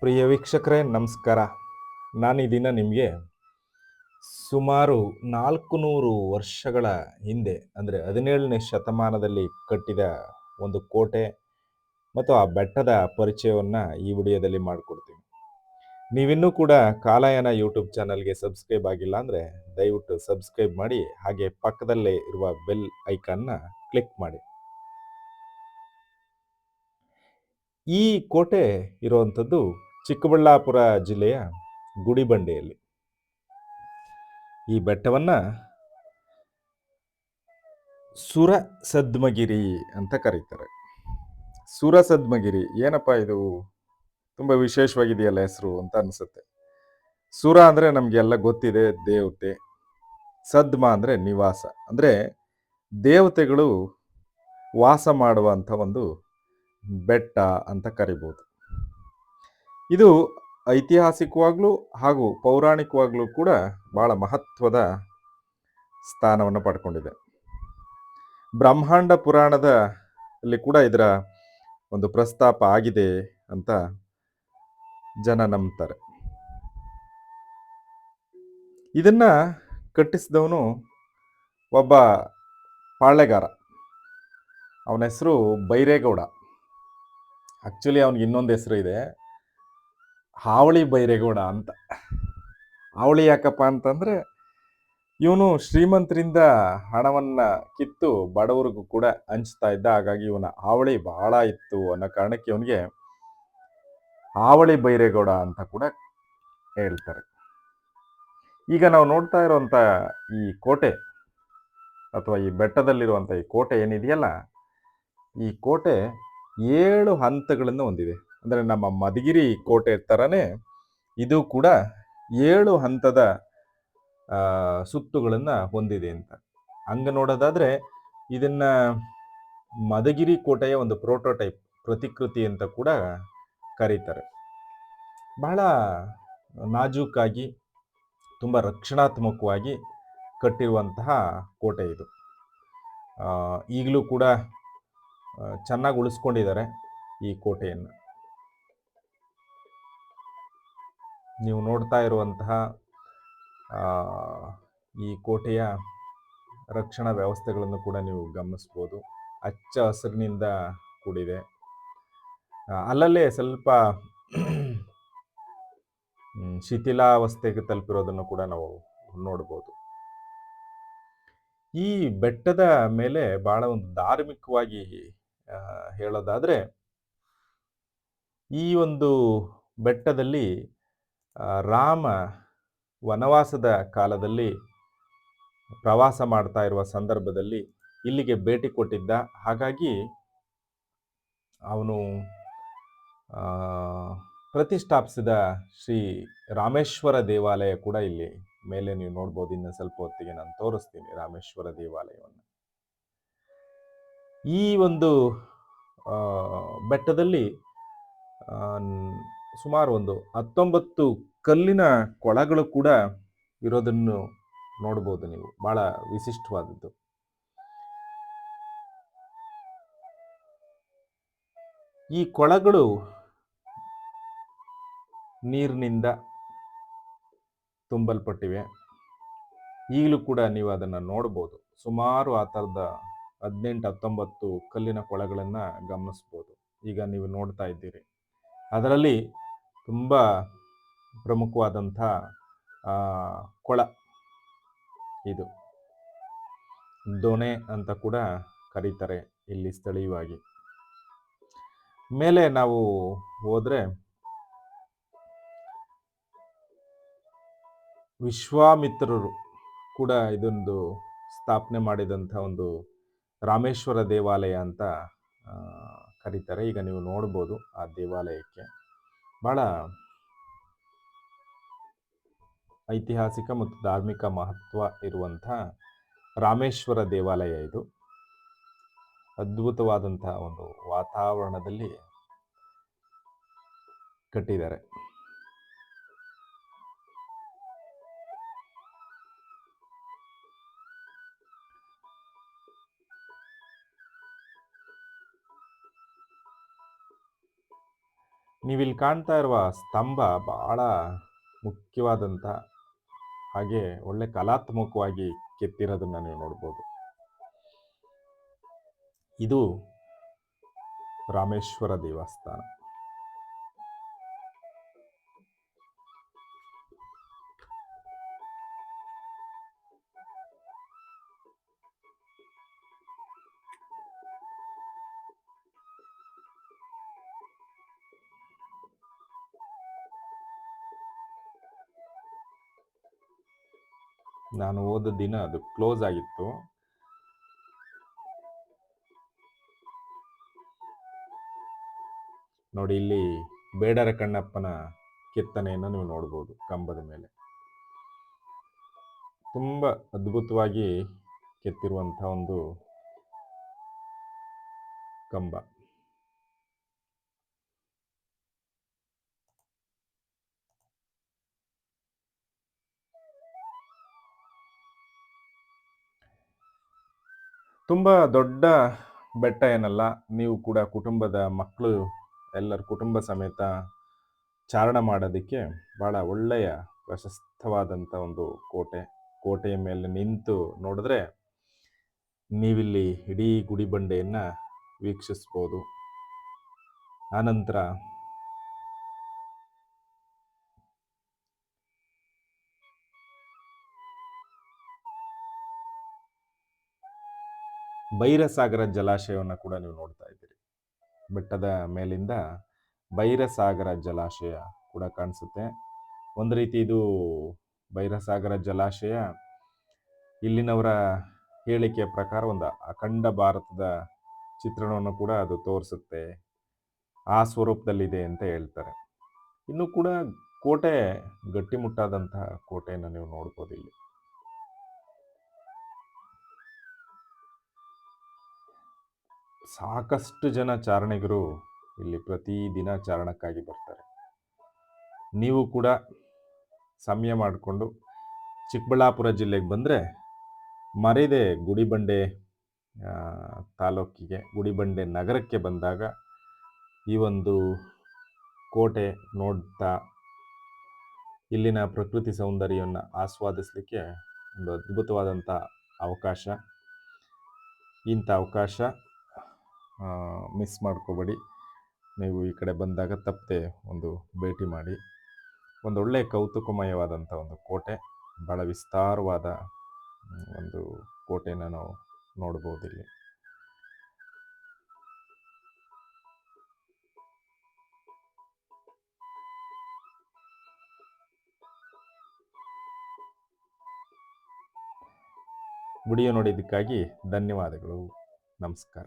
ಪ್ರಿಯ ವೀಕ್ಷಕರೇ, ನಮಸ್ಕಾರ. ನಾನು ಈ ದಿನ ನಿಮಗೆ ಸುಮಾರು ನಾಲ್ಕು ನೂರು ವರ್ಷಗಳ ಹಿಂದೆ, ಅಂದರೆ ಹದಿನೇಳನೇ ಶತಮಾನದಲ್ಲಿ ಕಟ್ಟಿದ ಒಂದು ಕೋಟೆ ಮತ್ತು ಆ ಬೆಟ್ಟದ ಪರಿಚಯವನ್ನು ಈ ವಿಡಿಯೋದಲ್ಲಿ ಮಾಡಿಕೊಡ್ತೀನಿ. ನೀವಿನ್ನೂ ಕೂಡ ಕಾಲಾಯನ ಯೂಟ್ಯೂಬ್ ಚಾನಲ್ಗೆ ಸಬ್ಸ್ಕ್ರೈಬ್ ಆಗಿಲ್ಲ ಅಂದರೆ ದಯವಿಟ್ಟು ಸಬ್ಸ್ಕ್ರೈಬ್ ಮಾಡಿ, ಹಾಗೆ ಪಕ್ಕದಲ್ಲೇ ಇರುವ ಬೆಲ್ ಐಕಾನ್ನ ಕ್ಲಿಕ್ ಮಾಡಿ. ಈ ಕೋಟೆ ಇರುವಂಥದ್ದು ಚಿಕ್ಕಬಳ್ಳಾಪುರ ಜಿಲ್ಲೆಯ ಗುಡಿಬಂಡೆಯಲ್ಲಿ. ಈ ಬೆಟ್ಟವನ್ನು ಸುರ ಸದ್ಮಗಿರಿ ಅಂತ ಕರೀತಾರೆ. ಸುರ ಸದ್ಮಗಿರಿ ಏನಪ್ಪ ಇದು? ತುಂಬ ವಿಶೇಷವಾಗಿದೆಯಲ್ಲ ಹೆಸರು ಅಂತ ಅನಿಸುತ್ತೆ. ಸುರ ಅಂದರೆ ನಮಗೆಲ್ಲ ಗೊತ್ತಿದೆ, ದೇವತೆ. ಸದ್ಮ ಅಂದರೆ ನಿವಾಸ. ಅಂದರೆ ದೇವತೆಗಳು ವಾಸ ಮಾಡುವಂಥ ಒಂದು ಬೆಟ್ಟ ಅಂತ ಕರಿಬೋದು. ಇದು ಐತಿಹಾಸಿಕವಾಗಲೂ ಹಾಗೂ ಪೌರಾಣಿಕವಾಗಲೂ ಕೂಡ ಬಹಳ ಮಹತ್ವದ ಸ್ಥಾನವನ್ನು ಪಡ್ಕೊಂಡಿದೆ. ಬ್ರಹ್ಮಾಂಡ ಪುರಾಣದ ಅಲ್ಲಿ ಕೂಡ ಇದರ ಒಂದು ಪ್ರಸ್ತಾಪ ಆಗಿದೆ ಅಂತ ಜನ ನಂಬ್ತಾರೆ. ಇದನ್ನ ಕಟ್ಟಿಸಿದವನು ಒಬ್ಬ ಪಾಳೆಗಾರ ಅವನ ಹೆಸರು ಬೈರೇಗೌಡ. ಆಕ್ಚುಲಿ ಅವನಿಗೆ ಇನ್ನೊಂದು ಹೆಸರು ಇದೆ. ಹಾವಳಿ ಬೈರೇಗೌಡ ಅಂತ. ಹಾವಳಿ ಯಾಕಪ್ಪ ಅಂತಂದ್ರೆ ಇವನು ಶ್ರೀಮಂತರಿಂದ ಹಣವನ್ನ ಕಿತ್ತು ಬಡವರಿಗೂ ಕೂಡ ಹಂಚ್ತಾ ಇದ್ದ. ಹಾಗಾಗಿ ಇವನ ಹಾವಳಿ ಬಹಳ ಇತ್ತು ಅನ್ನೋ ಕಾರಣಕ್ಕೆ ಇವನಿಗೆ ಹಾವಳಿ ಬೈರೇಗೌಡ ಅಂತ ಕೂಡ ಹೇಳ್ತಾರೆ. ಈಗ ನಾವು ನೋಡ್ತಾ ಇರುವಂತ ಈ ಕೋಟೆ ಅಥವಾ ಈ ಬೆಟ್ಟದಲ್ಲಿರುವಂಥ ಈ ಕೋಟೆ ಏನಿದೆಯಲ್ಲ, ಈ ಕೋಟೆ ಏಳು ಹಂತಗಳನ್ನು ಹೊಂದಿದೆ. ಅಂದರೆ ನಮ್ಮ ಮಧುಗಿರಿ ಕೋಟೆ ಥರನೇ ಇದು ಕೂಡ ಏಳು ಹಂತದ ಸುತ್ತುಗಳನ್ನು ಹೊಂದಿದೆ ಅಂತ. ಹಂಗೆ ನೋಡೋದಾದರೆ ಇದನ್ನು ಮಧುಗಿರಿ ಕೋಟೆಯ ಒಂದು ಪ್ರೋಟೋಟೈಪ್ ಪ್ರತಿಕೃತಿ ಅಂತ ಕೂಡ ಕರೀತಾರೆ. ಬಹಳ ನಾಜೂಕಾಗಿ, ತುಂಬ ರಕ್ಷಣಾತ್ಮಕವಾಗಿ ಕಟ್ಟಿರುವಂತಹ ಕೋಟೆ ಇದು. ಈಗಲೂ ಕೂಡ ಚೆನ್ನಾಗಿ ಉಳಿಸ್ಕೊಂಡಿದ್ದಾರೆ ಈ ಕೋಟೆಯನ್ನು. ನೀವು ನೋಡ್ತಾ ಇರುವಂತಹ ಈ ಕೋಟೆಯ ರಕ್ಷಣಾ ವ್ಯವಸ್ಥೆಗಳನ್ನು ಕೂಡ ನೀವು ಗಮನಿಸ್ಬೋದು. ಹಚ್ಚ ಹಸಿರಿನಿಂದ ಕೂಡಿದೆ. ಅಲ್ಲಲ್ಲೇ ಸ್ವಲ್ಪ ಶಿಥಿಲಾವಸ್ಥೆಗೆ ತಲುಪಿರೋದನ್ನು ಕೂಡ ನಾವು ನೋಡ್ಬೋದು. ಈ ಬೆಟ್ಟದ ಮೇಲೆ ಬಹಳ ಒಂದು ಧಾರ್ಮಿಕವಾಗಿ ಹೇಳೋದಾದರೆ ಈ ಒಂದು ಬೆಟ್ಟದಲ್ಲಿ ರಾಮ ವನವಾಸದ ಕಾಲದಲ್ಲಿ ಪ್ರವಾಸ ಮಾಡ್ತಾ ಇರುವ ಸಂದರ್ಭದಲ್ಲಿ ಇಲ್ಲಿಗೆ ಭೇಟಿ ಕೊಟ್ಟಿದ್ದ. ಹಾಗಾಗಿ ಅವನು ಪ್ರತಿಷ್ಠಾಪಿಸಿದ ಶ್ರೀ ರಾಮೇಶ್ವರ ದೇವಾಲಯ ಕೂಡ ಇಲ್ಲಿ. ಮೇಲೆ ನೀವು ನೋಡ್ಬೋದು, ಇನ್ನು ಸ್ವಲ್ಪ ಹೊತ್ತಿಗೆ ನಾನು ತೋರಿಸ್ತೀನಿ ರಾಮೇಶ್ವರ ದೇವಾಲಯವನ್ನು. ಈ ಒಂದು ಬೆಟ್ಟದಲ್ಲಿ ಸುಮಾರು ಒಂದು ಹತ್ತೊಂಬತ್ತು ಕಲ್ಲಿನ ಕೊಳಗಳು ಕೂಡ ಇರೋದನ್ನು ನೋಡ್ಬೋದು ನೀವು. ಬಹಳ ವಿಶಿಷ್ಟವಾದದ್ದು. ಈ ಕೊಳಗಳು ನೀರಿನಿಂದ ತುಂಬಲ್ಪಟ್ಟಿವೆ. ಈಗಲೂ ಕೂಡ ನೀವು ಅದನ್ನು ನೋಡ್ಬೋದು. ಸುಮಾರು ಆ ಥರದ ಹದಿನೆಂಟು, ಹತ್ತೊಂಬತ್ತು ಕಲ್ಲಿನ ಕೊಳಗಳನ್ನು ಗಮನಿಸ್ಬೋದು. ಈಗ ನೀವು ನೋಡ್ತಾ ಇದ್ದೀರಿ. ಅದರಲ್ಲಿ ತುಂಬ ಪ್ರಮುಖವಾದಂಥ ಕೊಳ ಇದು. ದೊಣೆ ಅಂತ ಕೂಡ ಕರೀತಾರೆ ಇಲ್ಲಿ ಸ್ಥಳೀಯವಾಗಿ. ಮೇಲೆ ನಾವು ಹೋದರೆ ವಿಶ್ವಾಮಿತ್ರರು ಕೂಡ ಇದೊಂದು ಸ್ಥಾಪನೆ ಮಾಡಿದಂಥ ಒಂದು ರಾಮೇಶ್ವರ ದೇವಾಲಯ ಅಂತ ಕರೀತಾರೆ. ಈಗ ನೀವು ನೋಡ್ಬೋದು ಆ ದೇವಾಲಯಕ್ಕೆ. ಬಹಳ ಐತಿಹಾಸಿಕ ಮತ್ತು ಧಾರ್ಮಿಕ ಮಹತ್ವ ಇರುವಂಥ ರಾಮೇಶ್ವರ ದೇವಾಲಯ ಇದು. ಅದ್ಭುತವಾದಂತಹ ಒಂದು ವಾತಾವರಣದಲ್ಲಿ ಕಟ್ಟಿದ್ದಾರೆ. ನೀವಿಲ್ಲಿ ಕಾಣ್ತಾ ಇರುವ ಸ್ತಂಭ ಬಹಳ ಮುಖ್ಯವಾದಂಥ ಹಾಗೆ ಒಳ್ಳೆ ಕಲಾತ್ಮಕವಾಗಿ ಕೆತ್ತಿರೋದನ್ನ ನೀವು ನೋಡ್ಬೋದು. ಇದು ರಾಮೇಶ್ವರ ದೇವಸ್ಥಾನ. ನಾನು ಹೋದ ದಿನ ಅದು ಕ್ಲೋಸ್ ಆಗಿತ್ತು. ನೋಡಿ ಇಲ್ಲಿ ಬೇಡರ ಕಣ್ಣಪ್ಪನ ಕೆತ್ತನೆಯನ್ನು ನೀವು ನೋಡ್ಬೋದು ಕಂಬದ ಮೇಲೆ. ತುಂಬ ಅದ್ಭುತವಾಗಿ ಕೆತ್ತಿರುವಂಥ ಒಂದು ಕಂಬ. ತುಂಬ ದೊಡ್ಡ ಬೆಟ್ಟ ಏನಲ್ಲ, ನೀವು ಕೂಡ ಕುಟುಂಬದ ಮಕ್ಕಳು ಎಲ್ಲರ ಕುಟುಂಬ ಸಮೇತ ಚಾರಣ ಮಾಡೋದಕ್ಕೆ ಭಾಳ ಒಳ್ಳೆಯ ಪ್ರಶಸ್ತವಾದಂಥ ಒಂದು ಕೋಟೆ. ಕೋಟೆಯ ಮೇಲೆ ನಿಂತು ನೋಡಿದ್ರೆ ನೀವಿಲ್ಲಿ ಇಡೀ ಗುಡಿಬಂಡೆಯನ್ನು ವೀಕ್ಷಿಸ್ಬೋದು. ಆನಂತರ ಬೈರಸಾಗರ ಜಲಾಶಯವನ್ನು ಕೂಡ ನೀವು ನೋಡ್ತಾ ಇದ್ದೀರಿ. ಬೆಟ್ಟದ ಮೇಲಿಂದ ಬೈರಸಾಗರ ಜಲಾಶಯ ಕೂಡ ಕಾಣಿಸುತ್ತೆ. ಒಂದು ರೀತಿ ಇದು ಬೈರಸಾಗರ ಜಲಾಶಯ ಇಲ್ಲಿನವರ ಹೇಳಿಕೆಯ ಪ್ರಕಾರ ಒಂದು ಅಖಂಡ ಭಾರತದ ಚಿತ್ರಣವನ್ನು ಕೂಡ ಅದು ತೋರಿಸುತ್ತೆ. ಆ ಸ್ವರೂಪದಲ್ಲಿದೆ ಅಂತ ಹೇಳ್ತಾರೆ. ಇನ್ನು ಕೂಡ ಕೋಟೆ ಗಟ್ಟಿಮುಟ್ಟಾದಂತಹ ಕೋಟೆಯನ್ನು ನೀವು ನೋಡ್ಬೋದು ಇಲ್ಲಿ. ಸಾಕಷ್ಟು ಜನ ಚಾರಣಿಗರು ಇಲ್ಲಿ ಪ್ರತಿದಿನ ಚಾರಣಕ್ಕಾಗಿ ಬರ್ತಾರೆ. ನೀವು ಕೂಡ ಸಮಯ ಮಾಡಿಕೊಂಡು ಚಿಕ್ಕಬಳ್ಳಾಪುರ ಜಿಲ್ಲೆಗೆ ಬಂದರೆ ಮರೆಯದೆ ಗುಡಿಬಂಡೆ ತಾಲೂಕಿಗೆ, ಗುಡಿಬಂಡೆ ನಗರಕ್ಕೆ ಬಂದಾಗ ಈ ಒಂದು ಕೋಟೆ ನೋಡ್ತಾ ಇಲ್ಲಿನ ಪ್ರಕೃತಿ ಸೌಂದರ್ಯವನ್ನು ಆಸ್ವಾದಿಸಲಿಕ್ಕೆ ಒಂದು ಅದ್ಭುತವಾದಂಥ ಅವಕಾಶ, ಇಂಥ ಅವಕಾಶ. ಮಿಸ್ ಮಾಡ್ಕೋಬೇಡಿ. ನೀವು ಈ ಕಡೆ ಬಂದಾಗ ತಪ್ಪದೆ ಒಂದು ಭೇಟಿ ಮಾಡಿ. ಒಂದು ಒಳ್ಳೆಯ ಕೌತುಕಮಯವಾದಂಥ ಒಂದು ಕೋಟೆ ಭಾಳ ವಿಸ್ತಾರವಾದ ಒಂದು ಕೋಟೆನ ನಾವು ನೋಡ್ಬೋದು ಇಲ್ಲಿ ವಿಡಿಯೋ ನೋಡಿದ್ದಕ್ಕಾಗಿ ಧನ್ಯವಾದಗಳು. ನಮಸ್ಕಾರ.